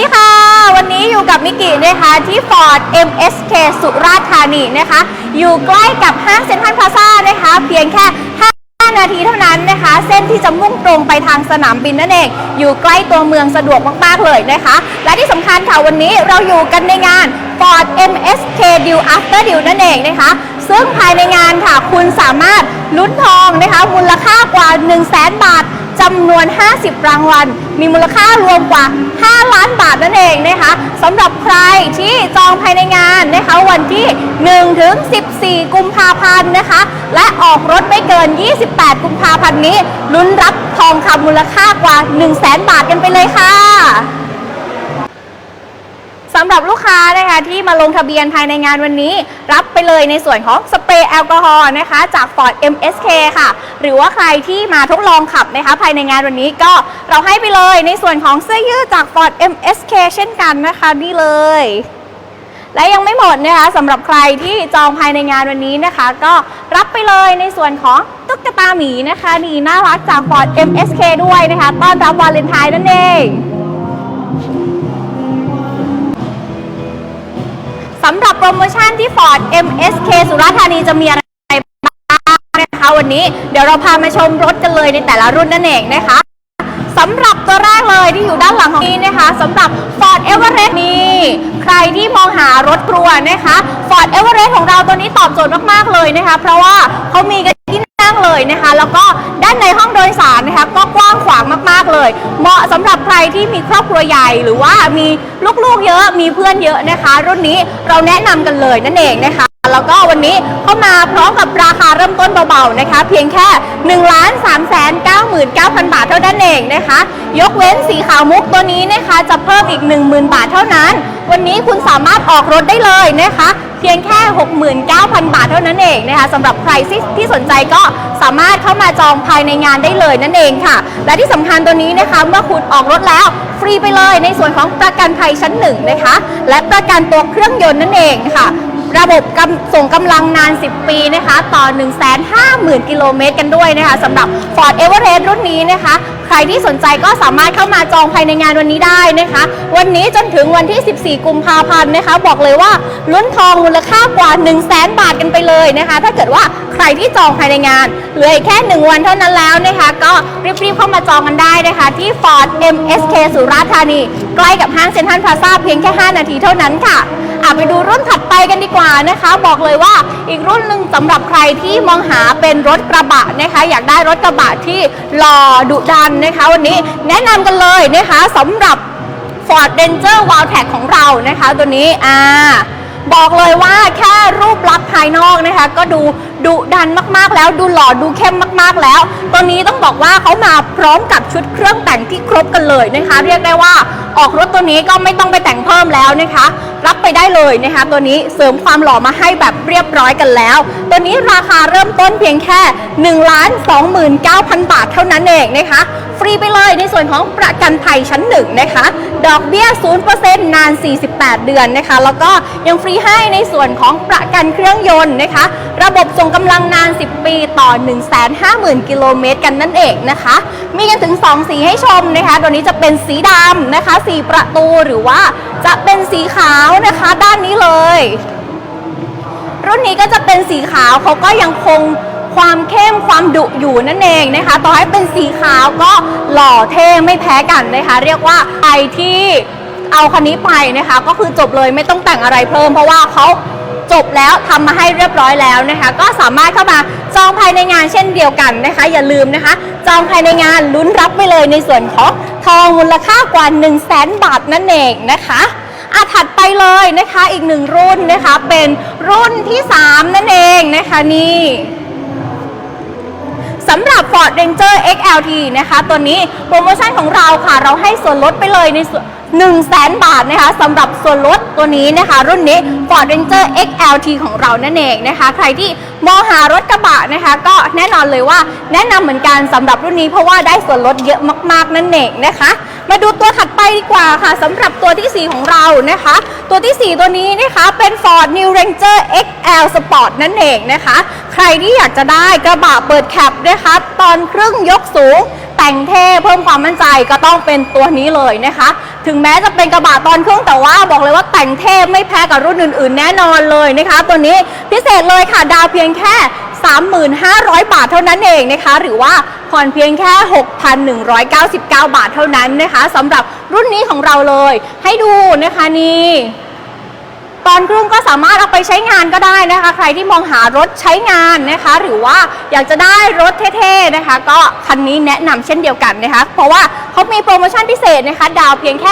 ดีค่ะ วันนี้อยู่กับมิกกี้นะคะที่ Ford MSK สุราษฎร์ธานีนะคะ อยู่ใกล้กับห้างเซ็นทรัลพลาซ่านะคะ เพียงแค่ 5 นาทีเท่านั้นนะคะ เส้นที่จะมุ่งตรงไปทางสนามบินนั่นเอง อยู่ใกล้ตัวเมืองสะดวกมาก ๆ เลยนะคะ และที่สำคัญค่ะวันนี้เราอยู่กันในงาน Ford MSK Deal After Deal นั่นเองนะคะ ซึ่งภายในงานค่ะคุณสามารถลุ้นทองนะคะมูลค่ากว่า 1 0 0 0 0แบาท จำนวน 50 รางวัล มีมูลค่ารวมกว่า 5 ล้านบาทนั่นเองนะคะสำหรับใครที่จองภายในงานนะคะวันที่1ถึง14 กุมภาพันธ์นะคะ และออกรถไม่เกิน 28 กุมภาพันธ์นี้ลุ้นรับทองคำมูลค่ากว่า 1 0 0 0 0แบาทกันไปเลยค่ะำหรับลูกค้านะคะที่มาลงทะเบียนภายในงานวันนี้ รับไปเลยในส่วนของสเปรย์แอลกอฮอล์นะคะ จาก Ford MSK ค่ะ หรือว่าใครที่มาทดลองขับนะคะภายในงานวันนี้ก็เราให้ไปเลยในส่วนของเสื้อยืดจาก Ford MSK เช่นกันนะคะนี่เลยและยังไม่หมดนะคะสำหรับใครที่จองภายในงานวันนี้นะคะ ก็รับไปเลยในส่วนของตุ๊กตาหมีนะคะนี่น่ารักจาก Ford MSK ด้วยนะคะ ต้อนรับวาเลนไทน์นั่นเองำหรับโปรโมชั่นที่ Ford MSK สุราษฎร์ธานีจะมีอะไรบ้างนะคะวันนี้เดี๋ยวเราพามาชมรถกันเลยในแต่ละรุ่นนั่นเองนะคะสำหรับตัวแรกเลยที่อยู่ด้านหลังของนี้นะคะสำหรับ Ford Everest นี่ใครที่มองหารถครัวนะคะ Ford Everest ของเราตัวนี้ตอบโจทย์มากๆเลยนะคะ เพราะว่าเขามีกันที่ นั่งเลยนะคะ แล้วก็ด้านในห้องโดยสารนะคะก็กว้างขวางมากๆเลย เหมาะสำหรับใครที่มีครอบครัวใหญ่หรือว่ามีลูกๆเยอะมีเพื่อนเยอะนะคะ รุ่นนี้เราแนะนำกันเลยนั่นเองนะคะแล้วก็วันนี้เข้ามาพร้อมกับราคาเริ่มต้นเบาๆนะคะ เพียงแค่1 3 9 9 9 0 0บาทเท่านั้นเองนะคะ ยกเว้นสีขาวมุกตัวนี้นะคะ จะเพิ่มอีก 10,000 บาทเท่านั้น วันนี้คุณสามารถออกรถได้เลยนะคะ เพียงแค่ 69,000 บาทเท่านั้นเองนะคะสำหรับใครที่สนใจก็สามารถเข้ามาจองภายในงานได้เลยนั่นเองค่ะ และที่สำคัญตัวนี้นะคะเมื่อคุณออกรถแล้วฟรีไปเลยในส่วนของประกันภัยชั้นหนึ่งนะคะ และประกันตัวเครื่องยนต์นั่นเองค่ะ ระบบส่งกำลังนาน 10 ปีนะคะ ต่อ 150,000 กิโลเมตรกันด้วยนะคะสำหรับ Ford Everest รุ่นนี้นะคะ ใครที่สนใจก็สามารถเข้ามาจองภายในงานวันนี้ได้นะคะ วันนี้จนถึงวันที่ 14 กุมภาพันธ์นะคะ บอกเลยว่าลุ้นทองมูลค่ากว่า 1 0 0 0 0แบาทกันไปเลยนะคะ ถ้าเกิดว่าใครที่จองภายในงานเหลืออีกแค่ 1 วันเท่านั้นแล้วนะคะ ก็รีบๆเข้ามาจองกันได้นะคะ ที่ Ford MSK สุราษฎร์ธานี ใกล้กับห้างเซ็นทรัลพลาซ่าเพียงแค่ 5 นาทีเท่านั้นค่ะ อะไปดูรุ่นถัดไปกันดีกว่านะคะ บอกเลยว่าอีกรุ่นหนึ่งสำหรับใครที่มองหาเป็นรถกระบะนะคะ อยากได้รถกระบะที่หล่อดุดันนะคะ วันนี้แนะนำกันเลยนะคะสำหรับ Ford Ranger w i l d t a g ของเรานะคะ ตัวนี้อ่าบอกเลยว่าแค่รูปลักษณ์ภายนอกนะคะ ก็ดูดุดันมากๆแล้ว ดูหล่อดูเข้มมากๆแล้ว ตัวนี้ต้องบอกว่าเขามาพร้อมกับชุดเครื่องแต่งที่ครบกันเลยนะคะ เรียกได้ว่าออกรถตัวนี้ก็ไม่ต้องไปแต่งเพิ่มแล้วนะคะรับไปได้เลยนะคะตัวนี้เสริมความหล่อมาให้แบบเรียบร้อยกันแล้ว ตัวนี้ราคาเริ่มต้นเพียงแค่1นึ่งล้านสองหมื่นเก้าพันบาทเท่านั้นเองนะคะฟรีไปเลยในส่วนของประกันภัยชั้นหนึ่งนะคะ ดอกเบี้ย 0%นาน 48 เดือนนะคะ แล้วก็ยังฟรีให้ในส่วนของประกันเครื่องยนต์นะคะ ระบบส่งกำลังนาน 10 ปีต่อ 150,000 กิโลเมตรกันนั่นเองนะคะ มีกันถึง 2 สีให้ชมนะคะ ตัวนี้จะเป็นสีดำนะคะ สีประตูหรือว่าจะเป็นสีขาวนะคะ ด้านนี้เลย รุ่นนี้ก็จะเป็นสีขาวเขาก็ยังคงความเข้มความดุอยู่นั่นเองนะคะ ต่อให้เป็นสีขาวก็หล่อเท่ไม่แพ้กันนะคะ เรียกว่าใครที่เอาคันนี้ไปนะคะ ก็คือจบเลยไม่ต้องแต่งอะไรเพิ่ม เพราะว่าเขาจบแล้วทำมาให้เรียบร้อยแล้วนะคะ ก็สามารถเข้ามาจองภายในงานเช่นเดียวกันนะคะ อย่าลืมนะคะ จองภายในงานลุ้นรับไปเลยในส่วนของทองมูลค่ากว่า 1 0 0 0 0แสนบาทนั่นเองนะคะ อะถัดไปเลยนะคะอีกหนึ่งรุ่นนะคะเป็นรุ่นที่ 3 นั่นเองนะคะนี่สำหรับ Ford Ranger XLT นะคะ ตัวนี้โปรโมชั่นของเราค่ะ เราให้ส่วนลดไปเลยในส่วน1 0 0 0 0แบาทนะคะสำหรับส่วนลดตัวนี้นะคะ รุ่นนี้ Ford Ranger XLT ของเรานั่นเองนะคะ ใครที่มองหารถกระบะนะคะ ก็แน่นอนเลยว่าแนะนำเหมือนกันสำหรับรุ่นนี้เพราะว่าได้ส่วนลดเยอะมากๆนั่นเองนะคะ มาดูตัวถัดไปดีกว่าค่ะสำหรับตัวที่ 4 ของเรานะคะ ตัวที่ 4 ตัวนี้นะคะเป็น Ford New Ranger XL Sport นั่นเองนะคะ ใครที่อยากจะได้กระบะเปิดแคปนะคะตอนครึ่งยกสูงแต่งเท่เพิ่มความมั่นใจก็ต้องเป็นตัวนี้เลยนะคะ ถึงแม้จะเป็นกระบะตอนเครื่องแต่ว่าบอกเลยว่าแต่งเทพไม่แพ้กับรุ่นอื่นๆ แน่นอนเลยนะคะ ตัวนี้พิเศษเลยค่ะดาวเพียงแค่ 3,500 บาทเท่านั้นเองนะคะ หรือว่าผ่อนเพียงแค่ 6,199 บาทเท่านั้นนะคะสำหรับรุ่นนี้ของเราเลย ให้ดูนะคะนี่ตอนเครื่องก็สามารถเอาไปใช้งานก็ได้นะคะ ใครที่มองหารถใช้งานนะคะ หรือว่าอยากจะได้รถเท่ๆนะคะ ก็คันนี้แนะนำเช่นเดียวกันนะคะ เพราะว่าเขามีโปรโมชั่นพิเศษนะคะ ดาวเพียงแค่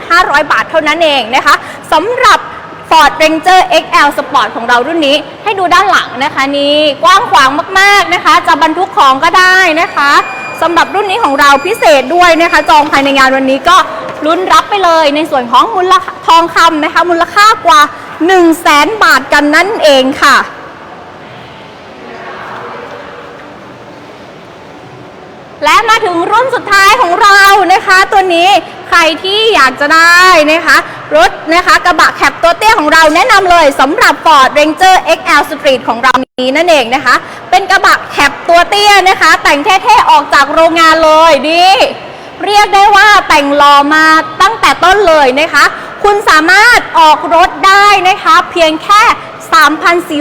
35,000บาทเท่านั้นเองนะคะสำหรับ Ford Ranger XL Sport ของเรารุ่นนี้ ให้ดูด้านหลังนะคะนี่กว้างขวางมากๆนะคะ จะบรรทุกของก็ได้นะคะสำหรับรุ่นนี้ของเราพิเศษด้วยนะคะ จองภายในงานวันนี้ก็ลุ้นรับไปเลยในส่วนของมูลค่าทองคำนะคะ มูลค่ากว่า 1 0 0 0 0แสนบาทกันนั่นเองค่ะและมาถึงรุ่นสุดท้ายของเรานะคะ ตัวนี้ใครที่อยากจะได้นะคะ รถนะคะกระบะแคปตัวเตี้ยของเราแนะนำเลยสำหรับ Ford Ranger XL Street ของเรานี้นั่นเองนะคะ เป็นกระบะแคปตัวเตี้ยนะคะ แต่งเท่ๆออกจากโรงงานเลยดีเรียกได้ว่าแต่งรอมาตั้งแต่ต้นเลยนะคะ คุณสามารถออกรถได้นะคะ เพียงแค่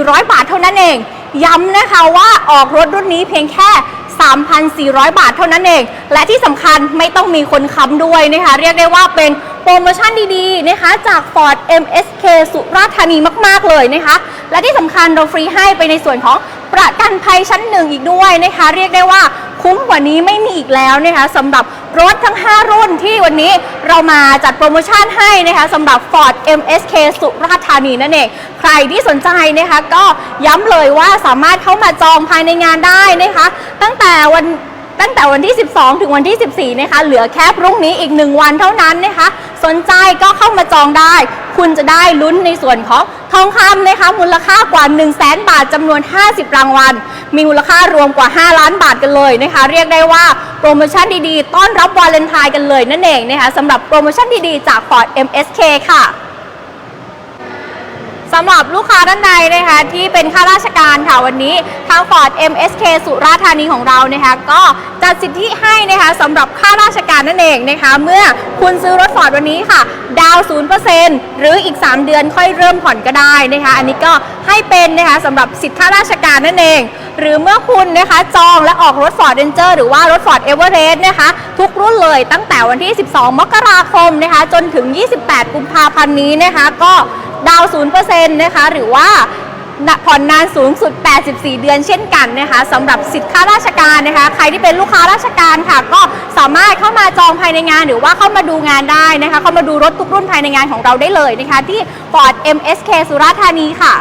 3,400 บาทเท่านั้นเอง ย้ำนะคะว่าออกรถรุ่นนี้เพียงแค่3,400 บาทเท่านั้นเอง และที่สำคัญไม่ต้องมีคนค้ำด้วยนะคะ เรียกได้ว่าเป็น โปรโมชั่นดีๆนะคะจาก Ford MSK สุราษฎร์ธานีมาก ๆ เลยนะคะ และที่สำคัญเราฟรีให้ไปในส่วนของประกันภัยชั้นหนึ่งอีกด้วยนะคะ เรียกได้ว่าคุ้มกว่านี้ไม่มีอีกแล้วนะคะสำหรับรถทั้ง 5 รุ่นที่วันนี้เรามาจัดโปรโมชั่นให้นะคะสำหรับ Ford MSK สุราษฎร์ธานีนั่นเอง ใครที่สนใจนะคะก็ย้ำเลยว่าสามารถเข้ามาจองภายในงานได้นะคะ ตั้งแต่วัน ตั้งแต่วันที่ 12 ถึงวันที่ 14 นะคะ เหลือแค่พรุ่งนี้อีก 1 วันเท่านั้นนะคะ สนใจก็เข้ามาจองได้ คุณจะได้ลุ้นในส่วนของทองคำนะคะ มูลค่ากว่า 1 0 0 0 0แบาทจำนวน 50 รางวัล มีมูลค่ารวมกว่า 5 ล้านบาทกันเลยนะคะ เรียกได้ว่าโปรโมชั่นดีๆ ต้อนรับวาเลนไทน์กันเลยนั่นเองนะคะสำหรับโปรโมชั่นดีๆ จาก Ford MSK ค่ะ สำหรับลูกค้าด้านในนะคะที่เป็นข้าราชการค่ะวันนี้ทางฟอร์ด MSK สุราษฎร์ธานีของเรานะคะก็จัดสิทธิให้นะคะสำหรับข้าราชการนั่นเองนะคะเมื่อคุณซื้อรถฟอร์ดวันนี้ค่ะ ดาว 0%หรืออีก 3 เดือนค่อยเริ่มผ่อนก็ได้นะคะอันนี้ก็ ให้เป็นนะคะสำหรับสิทธิข้าราชการนั่นเอง หรือเมื่อคุณนะคะจองและออกรถ Ford Ranger หรือว่ารถ Ford Everest นะคะทุกรุ่นเลยตั้งแต่วันที่ 12 มกราคมนะคะจนถึง 28 กุมภาพันธ์นี้นะคะก็ดาว 0%นะคะหรือว่าผ่อนนานสูงสุด 84 เดือนเช่นกันนะคะสำหรับสิทธิข้าราชการนะคะ ใครที่เป็นลูกค้าราชการค่ะ ก็สามารถเข้ามาจองภายในงาน หรือว่าเข้ามาดูงานได้นะคะ เข้ามาดูรถทุกรุ่นภายในงานของเราได้เลยนะคะ ที่ Ford MSK สุราษฎร์ธานีค่ะ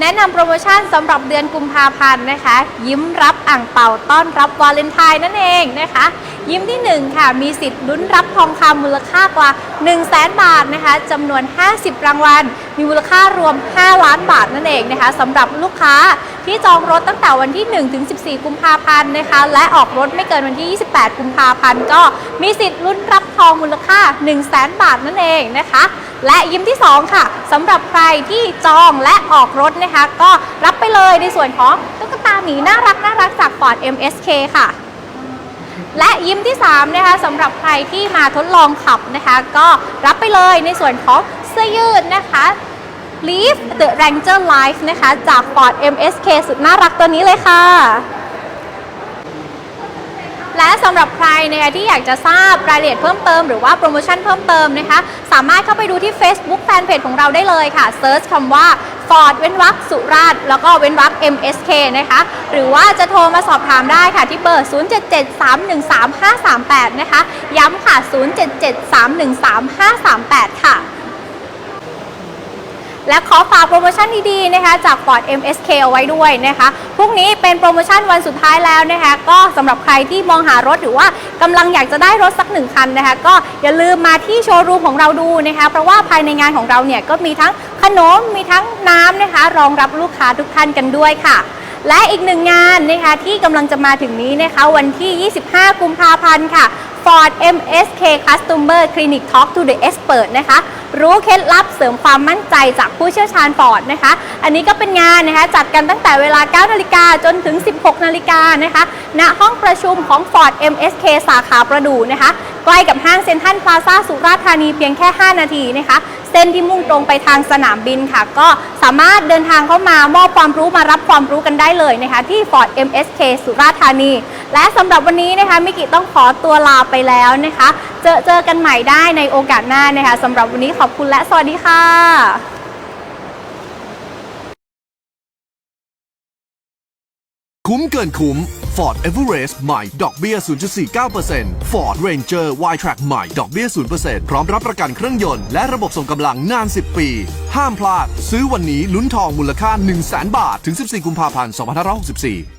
แนะนำโปรโมชั่นสำหรับเดือนกุมภาพันธ์นะคะ ยิ้มรับอ่างเป่าต้อนรับวาเลนไทน์นั่นเองนะคะ ยิ้มที่ 1 ค่ะ มีสิทธิ์ลุ้นรับทองคำมูลค่ากว่า 1 0 0 0 0แสนบาทนะคะจำนวน 50 รางวัล มีมูลค่ารวม 5 ล้านบาทนั่นเองนะคะสำหรับลูกค้า ที่จองรถตั้งแต่วันที่ 1 ถึง 14 กุมภาพันธ์นะคะ และออกรถไม่เกินวันที่ 28 กุมภาพันธ์ก็มีสิทธิ์ลุ้นรับทองมูลค่า 1 0 0 0 0แบาทนั่นเองนะคะ และยิ้มที่ 2 ค่ะสำหรับใครที่จองและออกรถนะคะ ก็รับไปเลยในส่วนของตุ๊กตาหมีน่ารักน่ารักจาก Ford MSK ค่ะและยิ้มที่3นะคะสำหรับใครที่มาทดลองขับนะคะ ก็รับไปเลยในส่วนของเสื้อยืดนะคะ Leaf the Ranger Life นะคะ จาก Ford MSK สุดน่ารักตัวนี้เลยค่ะ และสำหรับใครนะคะที่อยากจะทราบรายละเอียดเพิ่มเติมหรือว่าโปรโมชั่นเพิ่มเติมนะคะ สามารถเข้าไปดูที่ Facebook Fanpage ของเราได้เลยค่ะเซิร์ชคำว่า Ford เว้นวรรคสุราษฎร์แล้วก็เว้นวรรค MSK นะคะ หรือว่าจะโทรมาสอบถามได้ค่ะที่เบอร์ 0773135538 นะคะ ย้ำค่ะ 0773135538 ค่ะ และขอฝากโปรโมชั่นดีๆนะคะจาก Ford MSK เอาไว้ด้วยนะคะพรุ่งนี้เป็นโปรโมชั่นวันสุดท้ายแล้วนะคะก็สำหรับใครที่มองหารถหรือว่ากำลังอยากจะได้รถสักหนึ่งคันนะคะก็อย่าลืมมาที่โชว์รูมของเราดูนะคะเพราะว่าภายในงานของเราเนี่ยก็มีทั้งขนมมีทั้งน้ำนะคะ รองรับลูกค้าทุกท่านกันด้วยค่ะและอีกหนึ่งงานนะคะที่กำลังจะมาถึงนี้นะคะวันที่ 25 กุมภาพันธ์ค่ะ Ford MSK Customer Clinic Talk to the Expert นะคะ รู้เคล็ดลับเสริมความมั่นใจจากผู้เชี่ยวชาญฟอร์ดนะคะ อันนี้ก็เป็นงานนะคะ จัดกันตั้งแต่เวลา 9 นาฬิกาจนถึง 16 นาฬิกานะคะ ณ ห้องประชุมของ Ford MSK สาขาประดูนะคะ ใกล้กับห้างเซ็นทรัลพลาซ่าสุราษฎร์ธานีเพียงแค่ 5 นาทีนะคะ เส้นที่มุ่งตรงไปทางสนามบินค่ะ ก็สามารถเดินทางเข้ามามอบความรู้มารับความรู้กันได้เลยนะคะ ที่ Ford MSK สุราษฎร์ธานี และสำหรับวันนี้นะคะมิกิต้องขอตัวลาไปแล้วนะคะ เจอเจอกันใหม่ได้ในโอกาสหน้านะคะสำหรับวันนี้ขอบคุณและสวัสดีค่ะ คุ้มเกินคุ้ม Ford Everest ใหม่ ดอกเบี้ย 0.49% Ford Ranger Y-Track ใหม่ ดอกเบี้ย 0%พร้อมรับประกันเครื่องยนต์ และระบบส่งกำลังนาน 10 ปี ห้ามพลาด ซื้อวันนี้ลุ้นทองมูลค่า 1 0 0 0 0 0บาท ถึง 14 กุมภาพันธ์ 2564